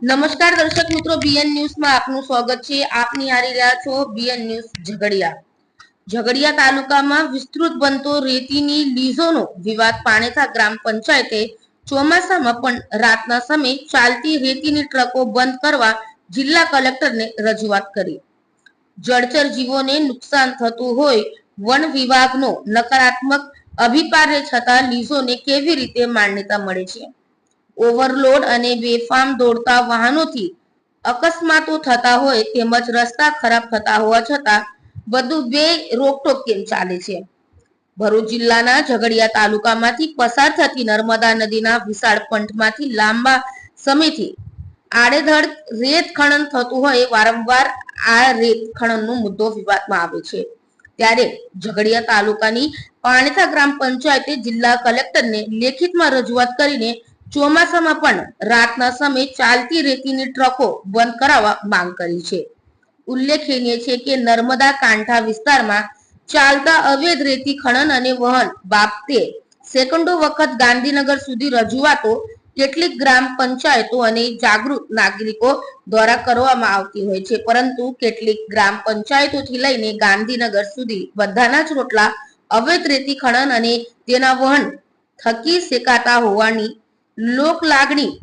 નમસ્કાર દર્શક મિત્રો, બીએન ન્યૂઝમાં આપનું સ્વાગત છે. આપ નિહાળી રહ્યા છો બીએન ન્યૂઝ ઝઘડિયા. ઝઘડિયા તાલુકામાં વિસ્તૃત બનતો રેતીની લીઝોનો વિવાદ પાણેથા ગ્રામ પંચાયતે ચોમાસામાં પણ રાતના સમયે ચાલતી રેતીની ટ્રકો બંધ કરવા જિલ્લા કલેક્ટરને રજૂઆત કરી. જળચર જીવોને નુકસાન થતું હોય, વન વિભાગનો નકારાત્મક અભિપ્રાય છતાં લીઝોને કેવી રીતે માન્યતા મળે છે? ઓવરલોડ અને બેફામ દોડતા વાહનોથી અકસ્માતો થતા હોય તેમજ રસ્તા ખરાબ થતા હોવા છતાં બધું બે રોકટોક કેમ ચાલે છે? ભરૂચ જિલ્લાના ઝઘડિયા તાલુકામાંથી પસાર થતી નર્મદા નદીના વિશાળ પંથમાંથી લાંબા સમયથી આડેધડ રેત ખનન થતું હોય વારંવાર આ રેત ખનનનો મુદ્દો વિવાદમાં આવે છે. ત્યારે ઝઘડિયા તાલુકાની પાણીથા ગ્રામ પંચાયતે જિલ્લા કલેક્ટરને લેખિતમાં રજૂઆત કરીને ચોમાસામાં પણ રાતના સમયે ચાલતી રેતીની ટ્રકો બંધ કરાવવા માંગ કરી છે. ઉલ્લેખનીય છે કે નર્મદા કાંઠા વિસ્તારમાં ચાલતા અવૈધ રેતી ખનન અને વહન બાબતે સેકન્ડો વખત ગાંધીનગર સુધી રજૂઆતો કેટલીક ગ્રામ પંચાયતો અને જાગૃત નાગરિકો દ્વારા કરવામાં આવતી હોય છે. પરંતુ કેટલીક ગ્રામ પંચાયતોથી લઈને ગાંધીનગર સુધી બધાના જ રોટલા અવૈધ રેતી ખનન અને તેના વહન થકી શેકાતા હોવાની લોક લાગણી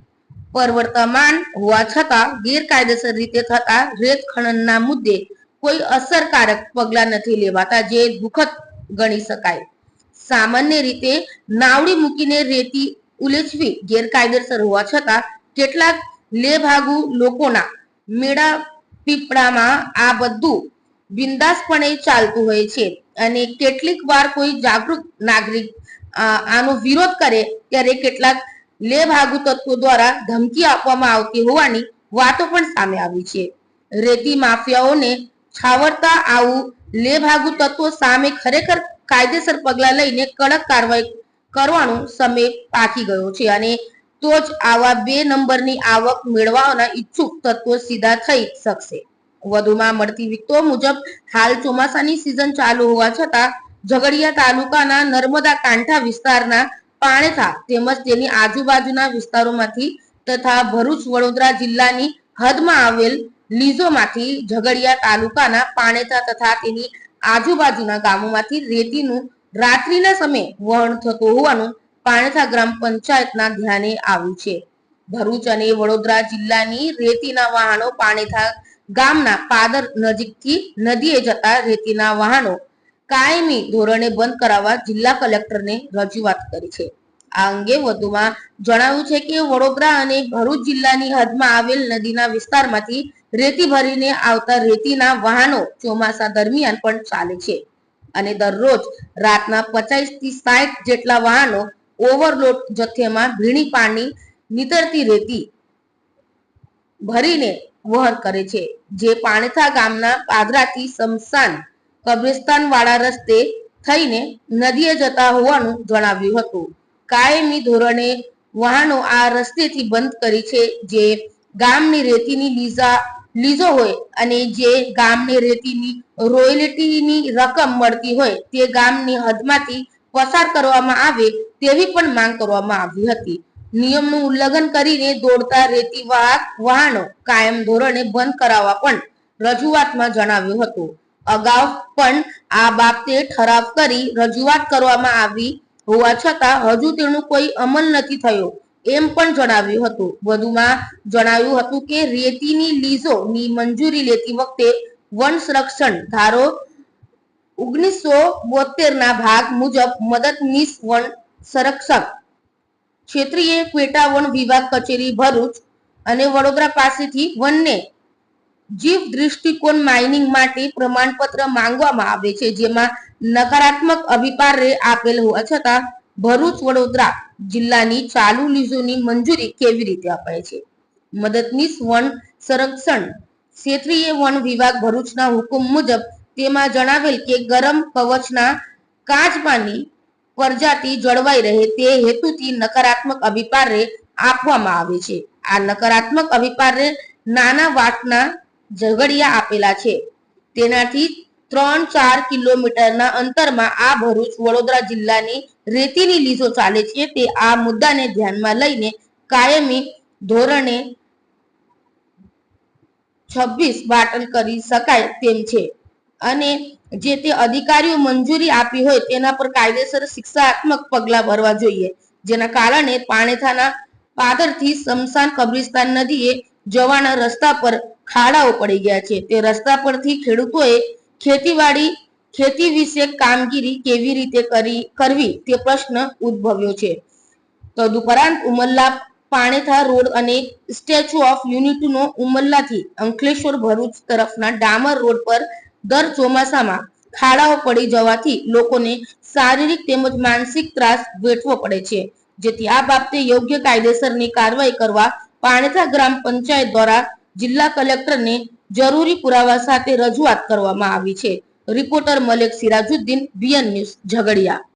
પરવર્તમાન હોવા છતાં ગેરકાયદેસર રીતે થતા રેત ખનનના મુદ્દે કોઈ અસરકારક પગલાં નથી લેવાતા જે દુઃખદ ગણી શકાય. સામાન્ય રીતે નાવડી મૂકીને રેતી ઉલેચવી ગેરકાયદેસર હોવા છતાં કેટલાક લેભાગુ લોકોના મેળા પીપળામાં આ બધું બિંદાસપણે ચાલતું હોય છે અને કેટલીક વાર કોઈ જાગૃત નાગરિક આનો વિરોધ કરે ત્યારે કેટલાક લેભાગુ તત્વો દ્વારા ધમકી આપવામાં આવતી હોવાની વાતો પણ સામે આવી છે. રેતી માફિયાઓને છાવરતા આવું લેભાગુ તત્વો સામે ખરેખર કાયદેસર પગલા લઈને કડક કાર્યવાહી કરવાનો સમય પાકી ગયો છે અને તો જ આવા બે નંબરની આવક મેળવવાના ઈચ્છુક તત્વો સીધા થઈ શકશે. વધુમાં મળતી વિગતો મુજબ, હાલ ચોમાસાની સિઝન ચાલુ હોવા છતાં ઝઘડિયા તાલુકાના નર્મદા કાંઠા વિસ્તારના પાણેથા તેમજ તેની આજુબાજુના વિસ્તારોમાંથી તથા ભરૂચ, વડોદરા જિલ્લાની હદમાં આવેલ લીઝોમાંથી ઝઘડિયા તાલુકાના પાણેથા તથા તેની આજુબાજુના ગામોમાંથી રેતીનું રાત્રિના સમયે વહન થતું હોવાનું પાણેથા ગ્રામ પંચાયતના ધ્યાને આવ્યું છે. ભરૂચ અને વડોદરા જિલ્લાની રેતીના વાહનો પાણેથા ગામના પાદર નજીકથી નદીએ જતા રેતીના વાહનો કાયમી ધોરણે બંધ કરાવવા જિલ્લા કલેક્ટરને રજૂઆત કરી છે. આ અંગે વધુમાં જણાવ્યું છે કે વડોદરા અને ભરૂચ જિલ્લાની હદમાં આવેલ નદીના વિસ્તારમાંથી રેતી ભરીને આવતા રેતીના વાહનો ચોમાસા દરમિયાન પણ ચાલે છે. અને દરરોજ રાતના પચાસથી સાઠ જેટલા વાહનો ઓવરલોડ જથ્થેમાં ભીણી પાણી નીતરતી રેતી ભરીને વહન કરે છે. જે પાણથા ગામના પાદરાથી સમસાન કબ્રિસ્તાન વાળા રસ્તે થઈને નદીએ જતા હોવાનું જણાવ્યું હતું. કાયમી ધોરણે વાહનો આ રસ્તેથી બંધ કરી છે. જે ગામની રેતીની લીઝા લીઝો હોય અને જે ગામની રેતીની રોયલ્ટીની રકમ મળતી હોય તે ગામની હદમાંથી પસાર કરવામાં આવે તેવી પણ માંગ કરવામાં આવી હતી. નિયમનું ઉલ્લંઘન કરીને દોડતા રેતી વાહક વાહનો કાયમ ધોરણે બંધ કરાવવા પણ રજૂઆતમાં જણાવ્યું હતું. અગાઉ પણ આ બાબતે ઠરાવ કરી રજૂઆત કરવામાં આવી. હોવા છતાં હજુ તેનો કોઈ અમલ નથી થયો એમ પણ જણાવ્યું હતું. વધુમાં જણાવ્યું હતું કે રેતીની લીઝો ની મંજૂરી લેતી વખતે વન સંરક્ષણ ધારો ઓગણીસો બોતેર ના ભાગ મુજબ મદદનીશ વન સંરક્ષક ક્ષેત્રીય પેટા વન વિભાગ કચેરી ભરૂચ અને વડોદરા પાસેથી વનને જીવ દૃષ્ટિકોણ માઇનિંગ માટે પ્રમાણપત્ર માંગવામાં આવે છે, જેમાં નકારાત્મક અભિપ્રાય આપેલ હોવા છતાં ભરૂચ વડોદરા જિલ્લાની ચાલુ લીઝોની મંજૂરી કેવી રીતે અપાય છે? મદદનીશ વન સંરક્ષણ ક્ષેત્રીય વન વિભાગ ભરૂચના હુકમ મુજબ તેમાં જણાવેલ કે ગરમ કવચના કાચબાની પ્રજાતિ જળવાઈ રહે તે હેતુથી નકારાત્મક અભિપ્રાય આપવામાં આવે છે. આ નકારાત્મક અભિપ્રાય નાના વાટના ઝઘડિયા આપેલા છે. તેનાથી ત્રણ ચાર કિલોમીટરના અંતરમાં આ ભરૂચ વડોદરા જિલ્લાની રેતીની લીસો ચાલે છે તે આ મુદ્દાને ધ્યાનમાં લઈને કાયમી ધોરણે છવ્વીસ વાટલ કરી શકાય તેમ છે. અને જે તે અધિકારીઓ મંજૂરી આપી હોય તેના પર કાયદેસર શિક્ષાત્મક પગલા ભરવા જોઈએ. જેના કારણે પાણેથાના પાદરથી સ્મશાન કબ્રિસ્તાન નદીએ જવાના રસ્તા પર ખાડાઓ પડી ગયા છે. તે રસ્તા પરથી ખેડૂતોએ ખેતીવાડી, ખેતી વિશે કામગીરી કેવી રીતે કરી, કરવી તે પ્રશ્ન ઉદ્ભવ્યો છે. તદુપરાંત ઉમલ્લા પાણેથા રોડ અને સ્ટેચ્યુ ઓફ યુનિટીનો ઉમલ્લાથી અંકલેશ્વર ભરૂચ તરફના ડામર રોડ પર દર ચોમાસામાં ખાડાઓ પડી જવાથી લોકોને શારીરિક તેમજ માનસિક ત્રાસ વેઠવો પડે છે. જેથી આ બાબતે યોગ્ય કાયદેસરની કાર્યવાહી કરવા પાણેથા ગ્રામ પંચાયત દ્વારા જિલ્લા કલેક્ટરને જરૂરી પુરાવા સાથે રજૂઆત કરવામાં આવી છે. Reporter Malek Sirajuddin, BN news, Jhagadia.